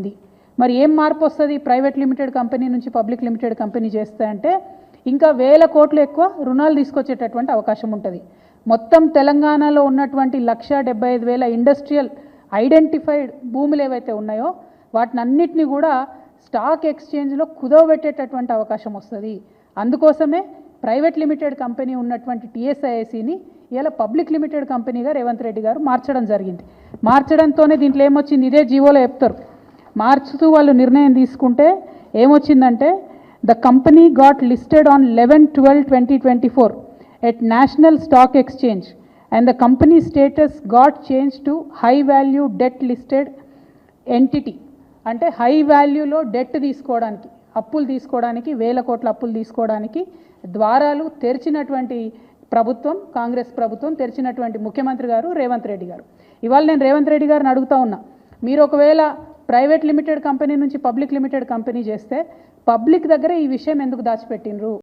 ఉంది మరి ఏం మార్పు వస్తుంది? ప్రైవేట్ లిమిటెడ్ కంపెనీ నుంచి పబ్లిక్ లిమిటెడ్ కంపెనీ చేస్తే అంటే ఇంకా వేల కోట్లు ఎక్కువ రుణాలు తీసుకొచ్చేటటువంటి అవకాశం ఉంటుంది. మొత్తం తెలంగాణలో ఉన్నటువంటి లక్ష డెబ్బై ఐదు వేల ఇండస్ట్రియల్ ఐడెంటిఫైడ్ భూములు ఏవైతే ఉన్నాయో వాటిని అన్నిటినీ కూడా స్టాక్ ఎక్స్చేంజ్లో కుదవబెట్టేటటువంటి అవకాశం వస్తుంది. అందుకోసమే ప్రైవేట్ లిమిటెడ్ కంపెనీ ఉన్నటువంటి టీఎస్ఐఎస్సిని ఇలా పబ్లిక్ లిమిటెడ్ కంపెనీగా రేవంత్ రెడ్డి గారు మార్చడం జరిగింది. మార్చడంతోనే దీంట్లో ఏమొచ్చింది? ఇదే జీవోలో చెప్తారు. మార్చుతూ వాళ్ళు నిర్ణయం తీసుకుంటే ఏమొచ్చిందంటే the company got listed on eleven twelve twenty twenty four at National Stock Exchange and the company status got change to high value debt listed entity. అంటే హై వాల్యూలో డెట్ తీసుకోవడానికి అప్పులు తీసుకోవడానికి వేల కోట్ల అప్పులు తీసుకోవడానికి ద్వారాలు తెరిచినటువంటి ప్రభుత్వం కాంగ్రెస్ ప్రభుత్వం తెరిచినటువంటి ముఖ్యమంత్రి గారు రేవంత్ రెడ్డి గారు. ఇవాళ నేను రేవంత్ రెడ్డి గారిని అడుగుతా ఉన్నా మీరు ఒకవేళ ప్రైవేట్ లిమిటెడ్ కంపెనీ నుంచి పబ్లిక్ లిమిటెడ్ కంపెనీ చేస్తే పబ్లిక్ దగ్గర ఈ విషయం ఎందుకు దాచిపెట్టినరు